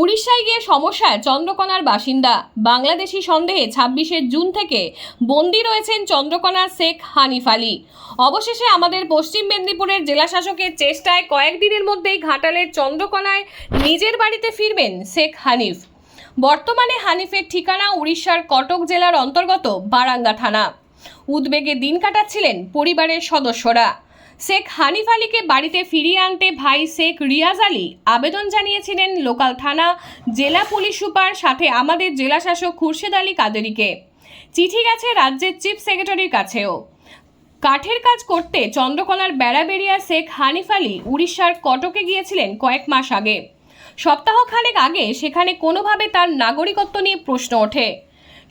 উড়িষ্যায় গিয়ে সমস্যায় চন্দ্রকোনার বাসিন্দা। বাংলাদেশি সন্দেহে ছাব্বিশে জুন থেকে বন্দী রয়েছেন চন্দ্রকোনার শেখ হানিফ আলী। অবশেষে আমাদের পশ্চিম মেদিনীপুরের জেলাশাসকের চেষ্টায় কয়েকদিনের মধ্যেই ঘাটালের চন্দ্রকোনায় নিজের বাড়িতে ফিরবেন শেখ হানিফ। বর্তমানে হানিফের ঠিকানা উড়িষ্যার কটক জেলার অন্তর্গত বারাঙ্গা থানা। উদ্বেগে দিন কাটাচ্ছিলেন পরিবারের সদস্যরা। শেখ হানিফ আলীকে বাড়িতে ফিরিয়ে আনতে ভাই শেখ রিয়াজ আলী আবেদন জানিয়েছিলেন লোকাল থানা জেলা পুলিশ সুপার, সাথে আমাদের জেলা শাসক খুরশেদ আলী কাদেরিকে। চিঠি গেছে রাজ্যের চিফ সেক্রেটারির কাছেও। কাঠের কাজ করতে চন্দ্রকোনার বেড়াবেড়িয়া শেখ হানিফ আলী উড়িষ্যার কটকে গিয়েছিলেন কয়েক মাস আগে। সপ্তাহখানেক আগে সেখানে কোনোভাবে তার নাগরিকত্ব নিয়ে প্রশ্ন ওঠে।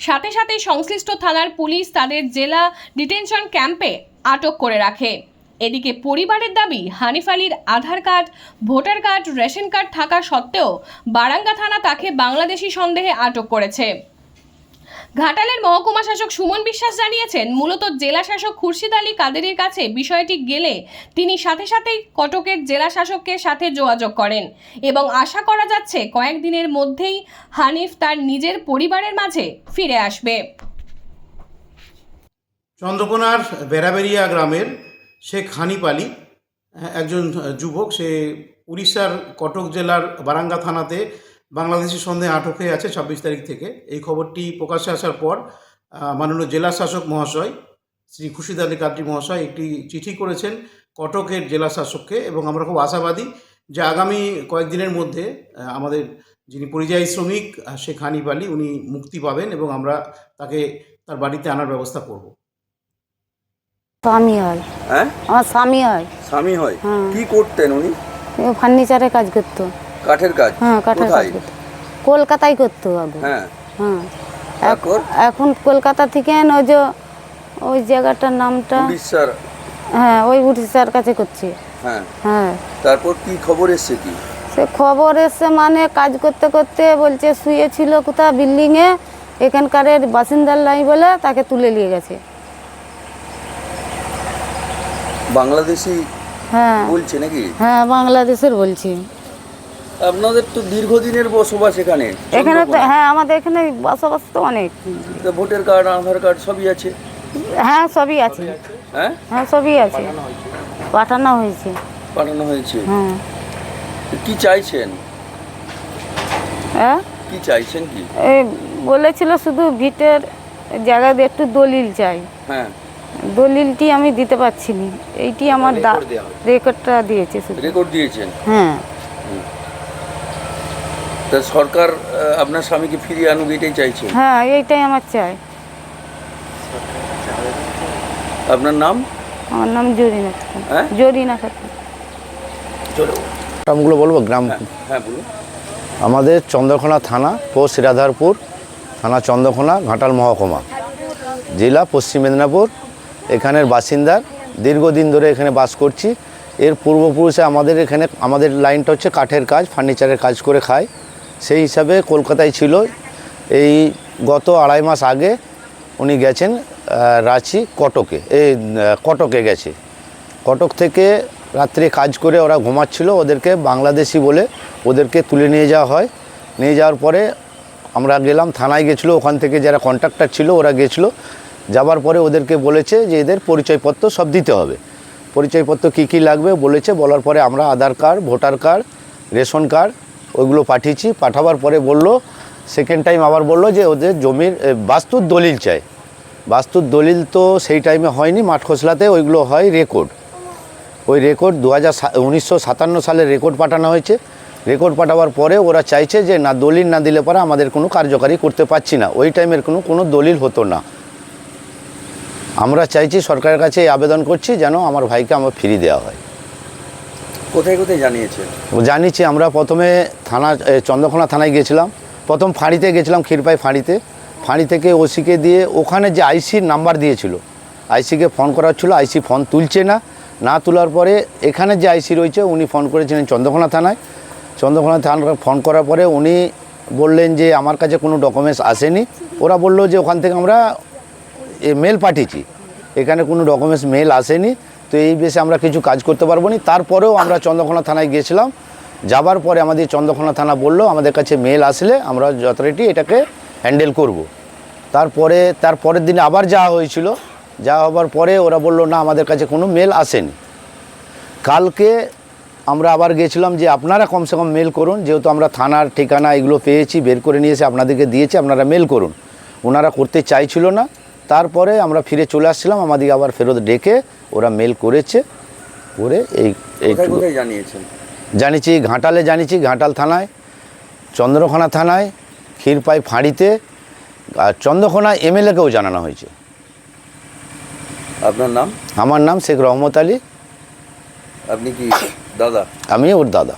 সাথে সাথে সংশ্লিষ্ট থানার পুলিশ তাদের জেলা ডিটেনশন ক্যাম্পে আটক করে রাখে। এদিকে পরিবারের দাবি, হানিফ আলীর Aadhaar card, voter card, ration card থাকা সত্ত্বেও বারাঙ্গা থানা তাকে বাংলাদেশি সন্দেহে আটক করেছে। ঘাটালের মহকুমা শাসক সুমন বিশ্বাস জানিয়েছেন, মূলত জেলা শাসক খুরশিদ আলী কাদেরের কাছে বিষয়টি গেলে তিনি সাথে সাথেই কটকের জেলা শাসকের সাথে যোগাযোগ করেন এবং আশা করা যাচ্ছে কয়েকদিনের মধ্যেই হানিফ তার নিজের পরিবারের মাঝে ফিরে আসবে। চন্দ্রকোনার বেড়াবেড়িয়া গ্রামের শেখ হানিফ আলী, একজন যুবক, সে উড়িষ্যার কটক জেলার বারাঙ্গা থানাতে বাংলাদেশি সন্দেহে আটক হয়ে আছে ছাব্বিশ তারিখ থেকে। এই খবরটি প্রকাশ্যে আসার পর মাননীয় জেলা শাসক মহাশয়, শ্রী খুশিদ আলী কাদরি মহাশয় একটি চিঠি করেছেন কটকের জেলা শাসককে এবং আমরা খুব আশাবাদী যে আগামী কয়েকদিনের মধ্যে আমাদের যিনি পরিযায়ী শ্রমিক শেখ হানিফ আলী, উনি মুক্তি পাবেন এবং আমরা তাকে তার বাড়িতে আনার ব্যবস্থা করব। স্বামী হয়। হ্যাঁ? আমার স্বামী হয়। স্বামী হয়? হ্যাঁ। কি করতেন উনি? ও ফার্নিচারে কাজ করতো। কাঠের কাজ? হ্যাঁ কাঠের কাজ কোথায়? করতো। কলকাতায় করতো আগে। হ্যাঁ। হ্যাঁ। তারপর? এখন কলকাতা থেকে ওই যে ওই জায়গাটার নামটা উড়িষ্যার। হ্যাঁ ওই উড়িষ্যার কাছে করছে। হ্যাঁ। হ্যাঁ। তারপর কি খবর এসছে কি? সে খবর এসছে মানে কাজ করতে করতে বলছে শুয়েছিল কোথাও বিল্ডিংয়ে। এখানকার বাসিন্দার নাই বলে তাকে তুলে নিয়ে গেছে। বাংলাদেশি হ্যাঁ। বলছে নাকি? হ্যাঁ বাংলাদেশের বলছি। আপনাদের তো দীর্ঘদিনের বসবাস এখানে। এখানে তো হ্যাঁ আমাদের এখানে বসবাস তো অনেক। তো ভোটার কার্ড আধার কার্ড সবই আছে? হ্যাঁ সবই আছে। হ্যাঁ? হ্যাঁ সবই আছে। পাঠানো হয়েছে। পাঠানো হয়েছে? হ্যাঁ। কি চাইছেন? হ্যাঁ? কি চাইছেন কি? এই বলেছিল শুধু ভিটের জায়গায় একটু দলিল চাই। হ্যাঁ। দলিলটি আমি দিতে পারছি না এইটি আমার রেকর্ডটা দিয়েছে শুধু। রেকর্ড দিয়েছেন? হ্যাঁ। তা সরকার আপনার স্বামীকে ফিরিয়ে আনুক এটাই চাইছেন? হ্যাঁ এইটাই আমার চাই। আপনার নাম? আমার নাম জরিনা খাতুন। হ্যাঁ? জরিনা খাতুন। চলো। গ্রামগুলো বলব গ্রাম হ্যাঁ বলুন। আমাদের চন্দ্রকোনা থানা পোস্ট রাধারপুর থানা চন্দ্রকোনা ঘাটাল মহকুমা জেলা পশ্চিম মেদিনীপুর। এখানের বাসিন্দার দীর্ঘদিন ধরে এখানে বাস করছি। এর পূর্বপুরুষে আমাদের এখানে, আমাদের লাইনটা হচ্ছে কাঠের কাজ, ফার্নিচারের কাজ করে খায়। সেই হিসাবে কলকাতায় ছিল। এই গত আড়াই মাস আগে উনি গেছেন রাঁচি কটকে। এই কটকে গেছে। কটক থেকে রাত্রে কাজ করে ওরা ঘুমাচ্ছিল, ওদেরকে বাংলাদেশি বলে ওদেরকে তুলে নিয়ে যাওয়া হয়। নিয়ে যাওয়ার পরে আমরা গেলাম, থানায় গেছিল, ওখান থেকে যারা কন্ট্রাক্টর ছিল ওরা গেছিল। যাবার পরে ওদেরকে বলেছে যে এদের পরিচয়পত্র সব দিতে হবে। পরিচয়পত্র কী কী লাগবে বলেছে, বলার পরে আমরা Aadhaar card, voter card, ration card ওইগুলো পাঠিয়েছি। পাঠাবার পরে বলল সেকেন্ড টাইম আবার বলল যে ওদের জমির বাস্তুর দলিল চাই। বাস্তুর দলিল তো সেই টাইমে হয়নি, মাঠ খসলাতে ওইগুলো হয় রেকর্ড ওই রেকর্ড দু হাজার সালের রেকর্ড পাঠানো হয়েছে। রেকর্ড পাঠাবার পরে ওরা চাইছে যে না, দলিল না দিলে পরে আমাদের কোনো কার্যকারী করতে পারছি না। ওই টাইমের কোনো কোনো দলিল হতো না। আমরা চাইছি সরকারের কাছে এই আবেদন করছি যেন আমার ভাইকে আমার ফিরিয়ে দেওয়া হয়। কোথায় কোথায় জানিয়েছেন জানিয়েছি আমরা প্রথমে থানা চন্দ্রকোনা থানায় গেছিলাম। প্রথম ফাঁড়িতে গেছিলাম ক্ষীরপাই ফাঁড়িতে। ফাঁড়ি থেকে ওসিকে দিয়ে ওখানে যে আইসির নাম্বার দিয়েছিল আইসিকে ফোন করা হচ্ছিল আইসি ফোন তুলছে না। না তোলার পরে এখানে যে আইসি রয়েছে উনি ফোন করেছিলেন চন্দ্রকোনা থানায়। চন্দ্রকোনা থানায় ফোন করার পরে উনি বললেন যে আমার কাছে কোনো ডকুমেন্টস আসেনি। ওরা বলল যে ওখান থেকে আমরা মেল পাঠিয়েছি। এখানে কোনো ডকুমেন্টস মেল আসেনি, তো এই বেশে আমরা কিছু কাজ করতে পারব না। তারপরেও আমরা চন্দ্রকোনা থানায় গিয়েছিলাম। যাবার পরে আমাদের চন্দ্রকোনা থানা বলল, আমাদের কাছে মেল আসলে আমরা যথারীতি এটাকে হ্যান্ডেল করব। তারপরে তার পরের দিনে আবার যাওয়া হয়েছিল। যাওয়া হবার পরে ওরা বলল, না, আমাদের কাছে কোনো মেল আসেনি। কালকে আমরা আবার গেছিলাম যে আপনারা কমসে কম মেল করুন। যেহেতু আমরা থানার ঠিকানা এগুলো পেয়েছি, বের করে নিয়ে এসে আপনাদেরকে দিয়েছি, আপনারা মেল করুন। ওনারা করতে চাইছিল না। তারপরে আমরা ফিরে চলে আসছিলাম আমাদেরকে আবার ফেরত ডেকে ওরা মেল করেছে করে এই জানিয়েছেন? জানিছি ঘাটালে জানিছি ঘাটাল থানায় চন্দ্রকোনা থানায় ক্ষীরপাই ফাঁড়িতে আর চন্দ্রকোনা এমএলএকেও জানানো হয়েছে। আপনার নাম? আমার নাম শেখ রহমত আলী। আপনি কি দাদা? আমি ওর দাদা।